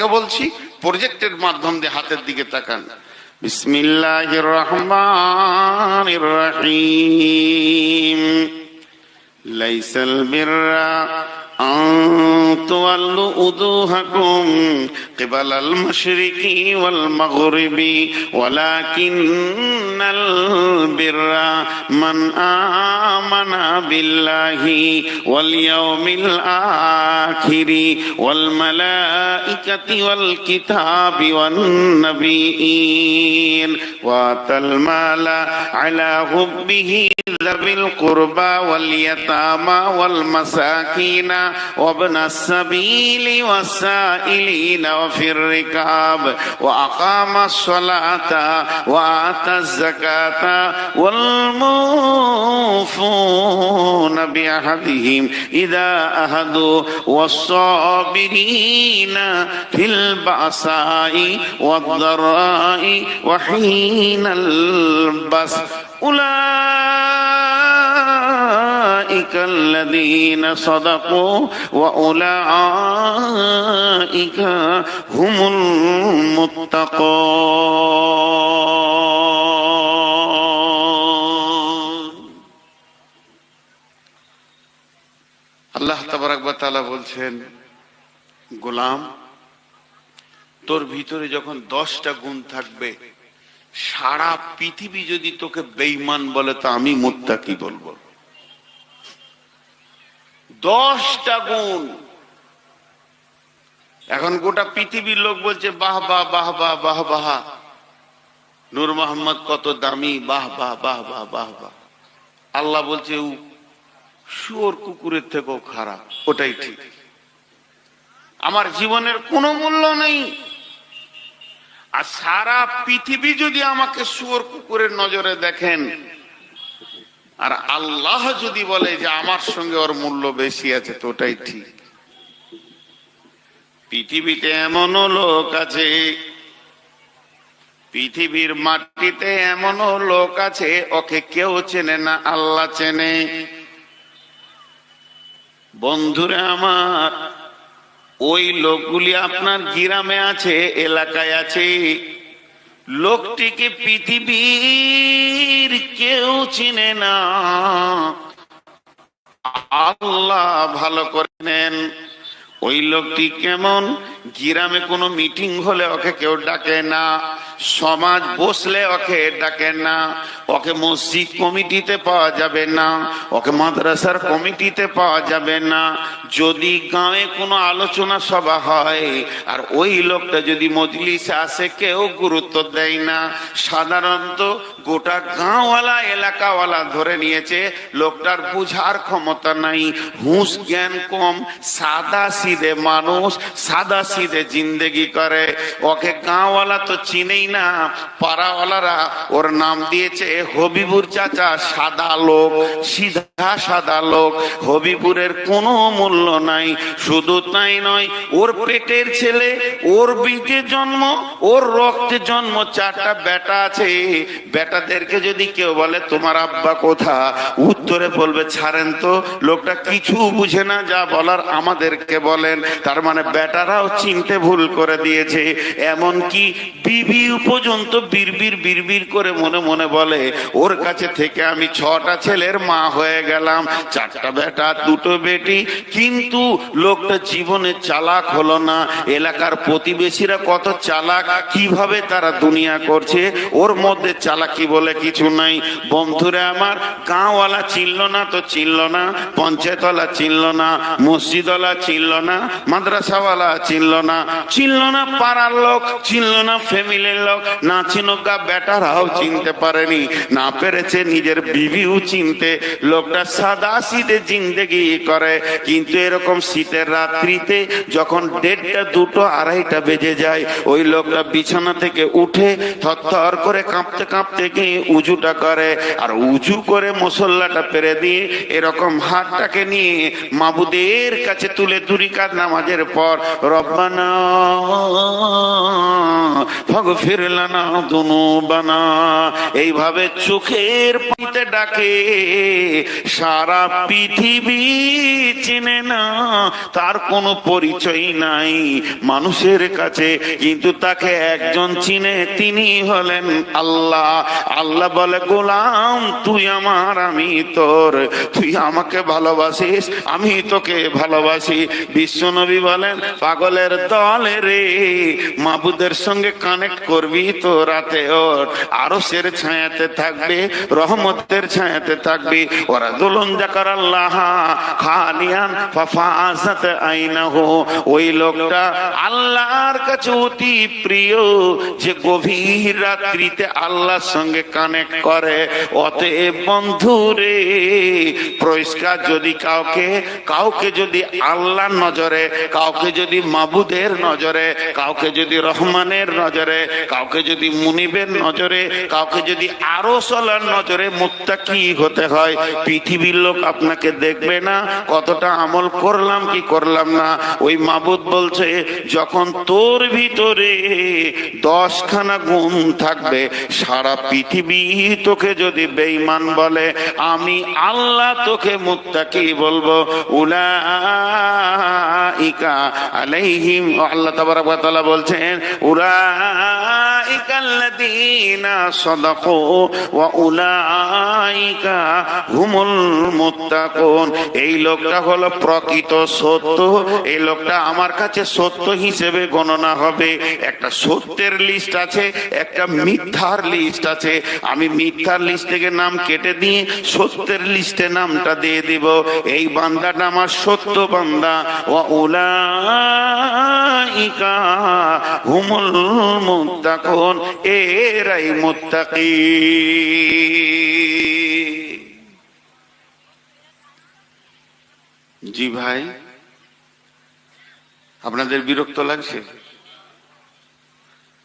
আপনাদেরকে বলছি প্রজেক্টের মাধ্যম দিয়ে হাতের দিকে তাকান। বিসমিল্লাহ রহমান রহিম। লাইসাল বিররা أن تولوا وجوهكم قبل المشرق والمغرب ولكن البر من آمن بالله واليوم الآخر والملائكة والكتاب والنبيين وآتى المال على حبه ذوي القربى واليتامى والمساكين وابن السبيل والسائلين وفي الركاب وأقام الصلاة وآتى الزكاة والموفون بعهدهم إذا أهدوا والصابرين في البأساء والضراء وحين البس أولئك الذين صدقوا وأولئك هم المتقون আল্লাহ তালা বলছেন গোলাম তোর ভিতরে যখন দশটা গুণ থাকবে সারা পৃথিবী যদি তোকে বেইমান বলে তো আমি মুত্তা কি বলবো দশটা গুণ। এখন গোটা পৃথিবীর লোক বলছে, বাহ বাহ বাহ বাহ বাহ বাহ। নূর মোহাম্মদ কত দামি, বাহ বাহ বাহ বাহ বাহ বাহ। আল্লাহ বলছে, উ, শুয়োর কুকুরের থেকেও খারাপ, ওটাই ঠিক। আমার জীবনের কোনো মূল্য নেই। আর সারা পৃথিবী যদি আমাকে শুয়োর কুকুরের নজরে দেখেন আর আল্লাহ যদি বলে যে আমার সঙ্গে ওর মূল্য বেশি আছে, তো ওটাই ঠিক। পৃথিবীতে এমনও লোক আছে, পৃথিবীর মাটিতে এমনও লোক আছে, ওকে কেউ চেনে না, আল্লাহ চেনে। বন্ধুরা আমার, ওই লোকগুলি আপনার গ্রামে আছে, এলাকায় আছে লোকটিকে পৃথিবীর কেউ চিনে না। আল্লাহ ভালো করে নেন। ওই লোকটি কেমন? গিরামে কোনো মিটিং হলে ওকে কেউ ডাকে না। সমাজ বসলে ওকে ডাকে না, ওকে মসজিদ কমিটিতে পাওয়া যাবে না, ওকে মাদ্রাসার কমিটিতে পাওয়া যাবে না। যদি গাঁয়ে কোনো আলোচনা সভা হয়, আর ওই লোকটা যদি মজলিসে আসে, কেউ গুরুত্ব দেয় না। সাধারণত গোটা গাঁওয়ালা, এলাকাওয়ালা ধরে নিয়েছে, লোকটার বুঝার ক্ষমতা নাই। হুঁশ জ্ঞান কম, সাদা সিধে মানুষ, সাদা সিধে জিন্দেগি করে। ওকে গাঁওয়ালা তো চিনেই না, পাড়াওয়ালারা ওর নাম দিয়েছে হবিবুর চাচা, সাদা লোক, সিধা সাদা লোক। হবিপুরের কোনো মূল্য নাই, শুধু তাই নয়, ওর পেটের ছেলে, ওর বীজে জন্ম, ওর রক্তে জন্ম, চারটা বেটা আছে। বেটাদেরকে যদি কেউ বলে, তোমার আব্বা কোথা উত্তরে বলবে, ছাড়েন তো, লোকটা কিছু বুঝে না, যা বলার আমাদেরকে বলেন। তার মানে বেটারাও চিনতে ভুল করে দিয়েছে। এমন কি বিবি পর্যন্ত বিড়বির বিড়বির করে মনে মনে বলে, ওর কাছে থেকে আমি ছটা ছেলের মা হয়ে গেলাম, চারটা বেটা, দুটো বেটি। কিন্তু লোকটা জীবনে চালাক হলো না। এলাকার প্রতিবেশীরা কত চালাক, কীভাবে তারা দুনিয়া করছে? ওর মধ্যে চালাকি বলে কিছু নাই। বন্ধুরা আমার, গাঁওয়ালা চিনল না তো চিনল না, পঞ্চায়েতওয়ালা চিনল না, মসজিদওয়ালা চিনল না, মাদ্রাসাওয়ালা চিনল না। চিনল না পাড়ার লোক, চিনল না ফ্যামিলির লোক না চিনুকা বেটারাও চিনতে পারেনি। না পেরেছে নিজের বিবিও চিনতে। লোকটা সাদা শীতে জিন্দেগি করে। কিন্তু এরকম শীতের রাত্রিতে যখন দেড়টা, দুটো, আড়াইটা বেজে যায়, ওই লোকটা বিছানা থেকে উঠে থর করে কাঁপতে কাঁপতে গিয়ে উজুটা করে। আর উজু করে মশল্লাটা পেরে দিয়ে এরকম হাতটাকে নিয়ে মাবুদের কাছে তুলে দুরিকাত নামাজের পর, রব্বানা ফিরলানা দুনুবানা। এইভাবে চোখের পানিতে ডাকে, সারা পৃথিবী চিনে না, তার কোনো পরিচয় নাই মানুষের কাছে, কিন্তু তাকে একজন চিনে, তিনি হলেন আল্লাহ। আল্লাহ বলে, গোলাম, তুই আমার, আমি তোর, তুই আমাকে ভালোবাসিস, আমি তোকে ভালোবাসি। বিশ্বনবী বলেন, পাগলের দলে রে, মাবুদের সঙ্গে কানেক্ট করবি তো রাতে ওর আরও সের ছায়াতে থাকবে, রহমতের ছায়াতে থাকবে। ওরা দোলন জাকার আল্লাহ খালিয়ান ফাফাসাত আইনাহু। ওই লোকটা আল্লাহর কাছে অতি প্রিয়, যে গভীর রাত্রিতে আল্লাহর সঙ্গে কানেক্ট করে। অতএব বন্ধু রে, পরিষ্কার যদি কাউকে কাউকে যদি আল্লাহর নজরে, কাউকে যদি মাবুদের নজরে, কাউকে যদি রহমানের নজরে কাউকে যদি মুনিবের নজরে, কাউকে যদি আরও চলার নজরে মুত্তাকি হতে হয়, পৃথিবীর লোক আপনাকে দেখবে না, কতটা আমল করলাম কি করলাম না। ওই মাবুদ বলছে, যখন তোর ভিতরে দশখানা গুণ থাকবে, সারা পৃথিবী তোকে যদি বেঈমান বলে, আমি আল্লাহ তোকে মুত্তাকি বলব। উলা উলাইকা আলাইহিম, আল্লাহ তাবারাক ওয়া তাআলা বলছেন, উলাইকা আল্লাযীনা সাদাকু ওয়া উলাইকা হুমুল মুত্তাকুন এই লোকটা হলো প্রকৃত সত্য। এই লোকটা আমার কাছে সত্য হিসেবে গণনা হবে। একটা সত্যের লিস্ট আছে, একটা মিথ্যার লিস্ট আছে। আমি মিথ্যার লিস্ট থেকে নাম কেটে দিয়ে সত্যের লিস্টে নামটা দিয়ে দিব। এই বান্দাটা আমার সত্য বান্দা। ও উলাইকা হুমুল মুত্তাকুন এরাই মুত্তাকি। জি ভাই, আপনাদের বিরক্ত লাগছে?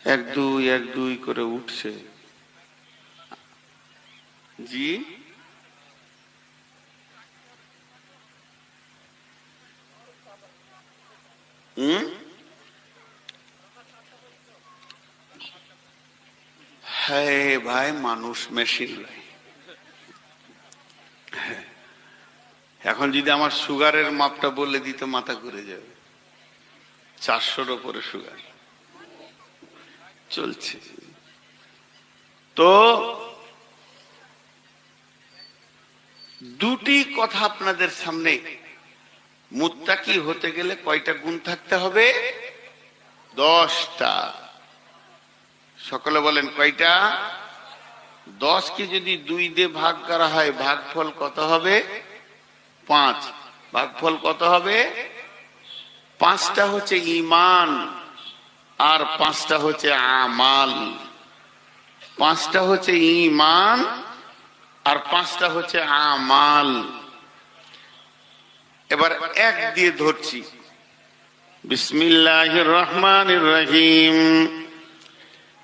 এক দুই এক দুই করে উঠছে। জি? হুম? হ্যাঁ ভাই মানুষ মেশিন হ্যাঁ। এখন যদি আমার সুগারের মাপটা বলে দিতে, মাথা ঘুরে যাবে। চারশোর ওপরে সুগার। চলছে। তো দুটি কথা আপনাদের সামনে। মুত্তাকি হতে গেলে কয়টা গুণ থাকতে হবে? দশটা। সকলে বলেন, কয়টা? দশকে যদি দুই দিয়ে ভাগ করা হয়, ভাগফল কত হবে? পাঁচ। ভাগফল কত হবে? পাঁচটা হচ্ছে ইমান আর পাঁচটা হচ্ছে আমাল। পাঁচটা হচ্ছে ইমান আর পাঁচটা হচ্ছে আমাল। এবার এক দিয়ে ধরছি। বিসমিল্লাহ রহমান রহিম।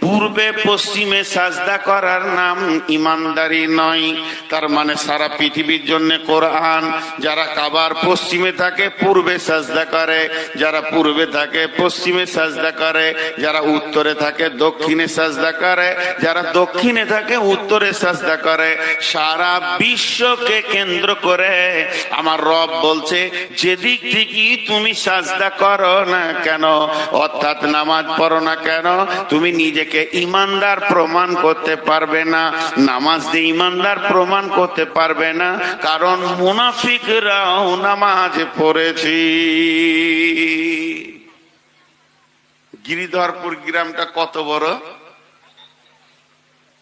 পূর্বে পশ্চিমে সাজদা করার নাম ইমানদারি নয়। তার মানে সারা পৃথিবীর জন্য কোরআন। যারা কাবার পশ্চিমে থাকে, পূর্বে সাজদা করে। যারা পূর্বে থাকে, পশ্চিমে সাজদা করে। যারা উত্তরে থাকে, দক্ষিণে সাজদা করে। যারা দক্ষিণে থাকে, উত্তরে সাজদা করে। সারা বিশ্বকে কেন্দ্র করে আমার রব বলছে, যেদিক থেকে তুমি সাজদা করো না কেন, অর্থাৎ নামাজ পড়ো না কেন, তুমি নিজেকে ইমানদার প্রমাণ করতে পারবে না, নামাজ দিয়ে ইমানদার প্রমাণ করতে পারবে না, কারণ মুনাফিকরাও নামাজ পড়েছি। গিরিধরপুর গ্রামটা কত বড়?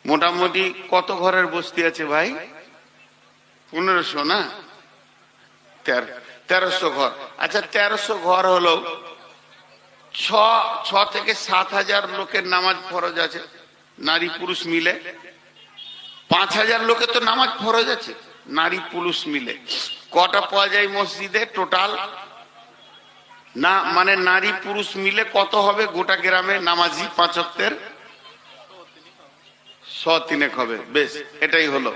মোটামুটি কত ঘরের বস্তি আছে ভাই? পনেরোশো না? তেরো তেরোশো ঘর। আচ্ছা তেরোশো ঘর হলো ছ থেকে সাত হাজার লোকের নামাজ ফরজ আছে। নারী পুরুষ মিলে। পাঁচ হাজার লোকে তো নামাজ ফরজ আছে। নারী পুরুষ মিলে। কটা পাওয়া যায় মসজিদে টোটাল? না মানে নারী পুরুষ মিলে কত হবে গোটা গ্রামে নামাজি পাঁচকের শ তিনেক হবে। বেশ, এটাই হলো।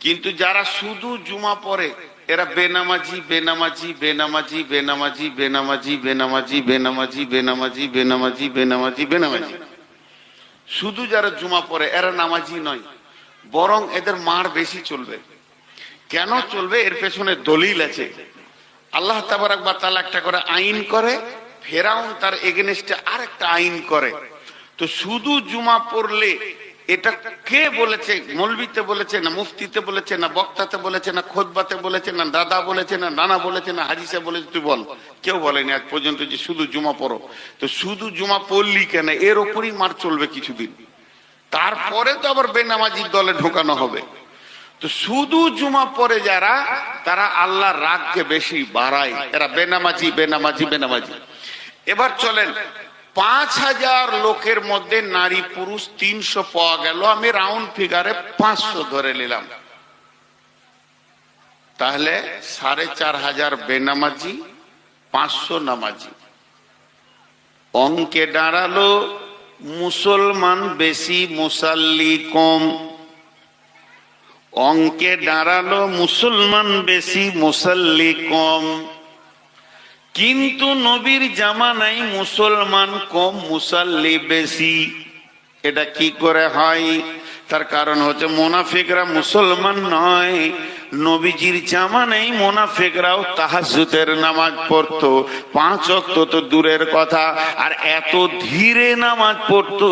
কিন্তু যারা শুধু জুমা পড়ে এরা বেনামাজি বেনামাজি বেনামাজি বেনামাজি বেনামাজি বেনামাজি বেনামাজি বেনামাজি বেনামাজি বেনামাজি বেনামাজি শুধু যারা জুমা পড়ে এরা নামাজি নয় বরং এদের মার বেশি চলবে কেন চলবে এর পেছনে দলিল আছে আল্লাহ তাবারাক বা তাআলা একটা করে আইন করে ফেরাউন তার এগেনস্টে আর একটা আইন করে তো শুধু জুমা পড়লে এটা কে বলেছে? মলবিতে বলেছে, না মুফতিতে বলেছে, না বক্তাতে বলেছে, না খোদবাতে বলেছে, না দাদা বলেছে, না নানা বলেছে, না হাদিসে বলেছে, তুই বল। কেউ বলেনি আজ পর্যন্ত যে শুধু জুমা পড়ো। তো শুধু জুমা পড়লি কেন? এর ওপরই মার চলবে কিছুদিন। তারপরে তো আবার বেনামাজির দলে ঢোকানো হবে। তো শুধু জুমা পরে যারা, তারা আল্লাহর রাগকে বেশি বাড়ায়। এরা বেনামাজি বেনামাজি বেনামাজি। এবার চলেন পাঁচ হাজার লোকের মধ্যে নারী পুরুষ তিনশো পাওয়া গেল। আমি রাউন্ড ফিগারে পাঁচশো ধরে নিলাম। তাহলে সাড়ে চার হাজার বেনামাজি, পাঁচশো নামাজি। অঙ্কে দাঁড়াল, মুসলমান বেশি, মুসাল্লি কম। অঙ্কে দাঁড়াল, মুসলমান বেশি, মুসল্লি কম। কিন্তু নবীর জামানাই মুসলমান কম মুসাল্লি বেশি। এটা কি করে হয়? তার কারণ হচ্ছে মোনাফিকরা মুসলমান নয়। নবীজির জামানেই মোনাফিকরাও তাহাজুদের নামাজ পড়তো। পাঁচ অক্ত তো দূরের কথা, আর এত ধীরে নামাজ পড়তো।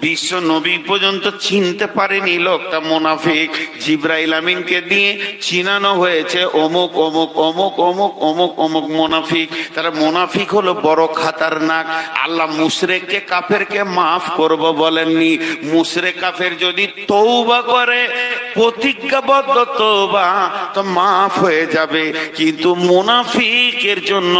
বিশ্ব নবী পর্যন্ত চিনতে পারেনি লোকটা মোনাফিক। জিব্রাইল আমিনকে দিয়ে চিনানো হয়েছে, অমুক অমুক অমুক অমুক অমুক অমুক মোনাফিক। তারা মোনাফিক হলো বড় খাতারনাক। আল্লাহ মুশরেককে, কাফেরকে মাফ করব বলেননি। মুশরে কাফের যদি তৌবা করে প্রতিজ্ঞাবদ্ধ তোবা তো মাফ হয়ে যাবে। কিন্তু মুনাফিকের জন্য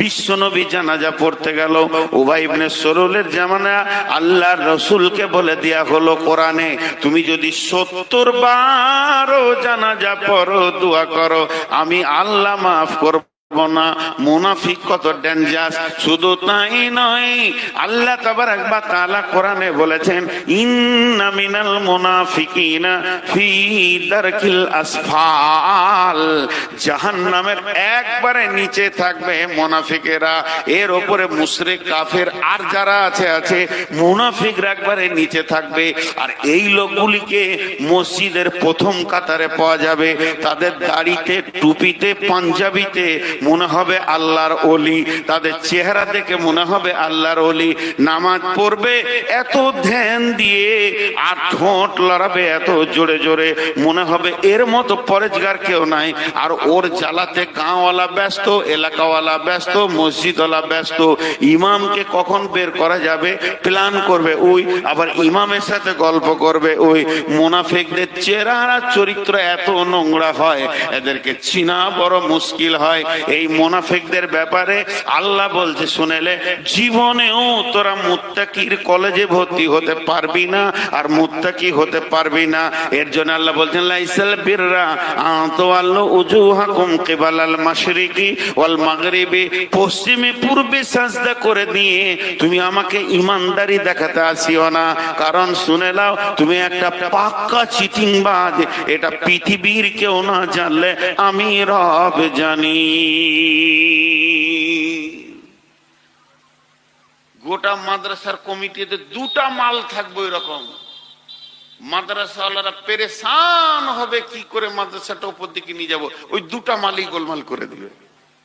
বিশ্বনবী জানাজা পড়তে গেল। উবাই ইবনে সরুলের জামানা আল্লাহর রসুলকে বলে দেয়া হলো কোরআনে, তুমি যদি সত্তর বারও জানাজা পড়ো, দোয়া করো, আমি আল্লাহ মাফ করব। না। মুনাফিক কত ডেঞ্জাস শুধু তাই নয়, আল্লাহ কোরআনে বলেছেন ফি দারকিল আসফাল। জাহান্নামের একবারে নিচে থাকবে মুনাফিকেরা। এর উপরে মুশরিক, কাফের আর যারা আছে আছে, মুনাফিকরা একবারে নিচে থাকবে। আর এই লোকগুলিকে মসজিদের প্রথম কাতারে পাওয়া যাবে। তাদের দাড়িতে, টুপিতে, পাঞ্জাবিতে মনে হবে আল্লাহর অলি তাদের চেহারা দেখে মনে হবে আল্লাহর অলি নামাজ পড়বে, এত ধ্যান দিয়ে আর ঠোঁট লড়াবে, এত জোরে জোরে। মনে হবে এর মতো পরেজগার কেউ নাই। আর ওর জ্বালাতে গাঁওয়ালা ব্যস্ত, এলাকাওয়ালা ব্যস্ত, মসজিদওয়ালা ব্যস্ত। ইমামকে কখন বের করা যাবে? প্ল্যান করবে ওই। আবার ইমামের সাথে গল্প করবে ওই। মোনাফেকদের চেহারা চরিত্র এত নোংরা হয়, এদেরকে চিনা বড় মুশকিল হয়। এই মোনাফেকদের ব্যাপারে আল্লাহ বলছে, শুনেলে, জীবনেও তোরা মুত্তাকির কলেজে ভর্তি হতে পারবি না আর মুত্তাকি হতে পারবি না। এর জন্য আল্লাহ বলছেন, লাইসাল বিররা আতওয়াল্লু উজুহাকুম কিবালাল মাশরিকি ওয়াল মাগরিবি। পশ্চিমে পূর্বে সাজদা করে দিয়ে তুমি আমাকে ইমানদারি দেখাতে আসিও না। কারণ শুনে নাও, তুমি একটা পাক্কা চিটিংবাজ। এটা পৃথিবীর কেউ না জানলে আমি রব জানি। গোটা মাদ্রাসার কমিটিতে দুটা মাল থাকবে এরকম মাদ্রাসাওয়ালারা পেরেশান হবে কি করে মাদ্রাসাটা উপর দিকে নিয়ে যাব। ওই দুটা মালই গোলমাল করে দিবে।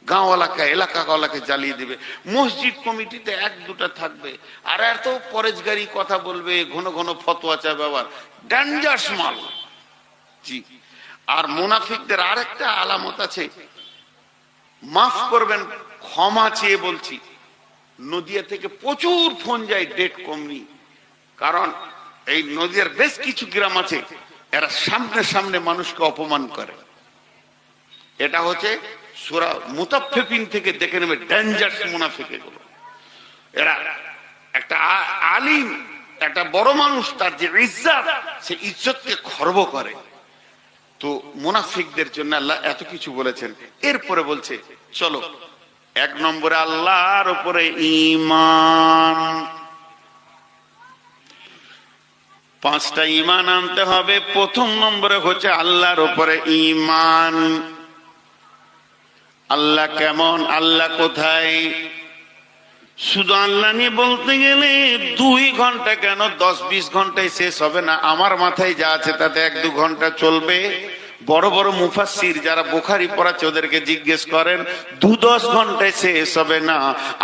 গাঁওয়ালাকে, এলাকাওয়ালাকে জ্বালিয়ে দিবে। মসজিদ কমিটিতে এক দুটা থাকবে। আর এত পরেজগারি কথা বলবে, ঘন ঘন ফতোয়া চাবে আবার ডেঞ্জার্স মাল। জি। আর মুনাফিকদের আরেকটা আলামত আছে। মাফ করবেন, ক্ষমা চেয়ে বলছি। নদিয়া থেকে প্রচুর ফোন যায় ডেট কমনি। কারণ এই নদিয়ার বেশ কিছু গ্রাম আছে, এরা সামনে সামনে মানুষকে অপমান করে। এটা হচ্ছে সুরা মুতাফিফিন থেকে দেখে নেবে ডেঞ্জার্স মুনাফিক এগুলো এরা একটা আলিম, একটা বড় মানুষ, তার যে ইজ্জত, সে ইজ্জতকে খর্ব করে। তো মুনাফিকদের জন্য আল্লাহ এত কিছু বলেছেন। এরপরে বলছে, চলো, এক নম্বরে আল্লাহর উপরে ইমান পাঁচটা ইমান আনতে হবে। প্রথম নম্বরে হচ্ছে আল্লাহর উপরে ইমান আল্লাহ কেমন? আল্লাহ কোথায়? শুধু আল্লাহ নিয়ে বলতে গেলে দুই ঘণ্টা কেন? দশ, বিশ ঘন্টায় শেষ হবে না? আমার মাথায় যা আছে তাতে এক, দু ঘণ্টা চলবে। বড় বড় মুফাসির যারা বোখারি পড়াচ্ছে ওদেরকে জিজ্ঞেস করেন, দু দশ ঘন্টায় শেষ হবে না?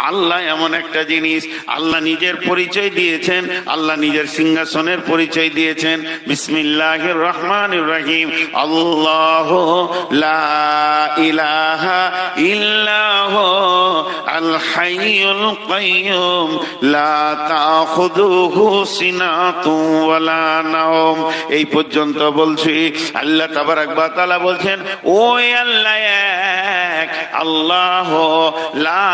আল্লাহ এমন একটা জিনিস, আল্লাহ নিজের পরিচয় দিয়েছেন, আল্লাহ নিজের সিংহাসনের পরিচয় দিয়েছেন। বিসমিল্লাহ রহমান রহিম। আল্লাহ ইলাহা ইল্লাহ, আল হাইয়ুল কাইয়ুম, লা তাখুযুহু সিনাতুন ওয়ালা নাওম। এই পর্যন্ত বলছি, আল্লাহ তাবারাক ওয়া তাআলা বলছেন ও আল্লাহ আল্লাহ লা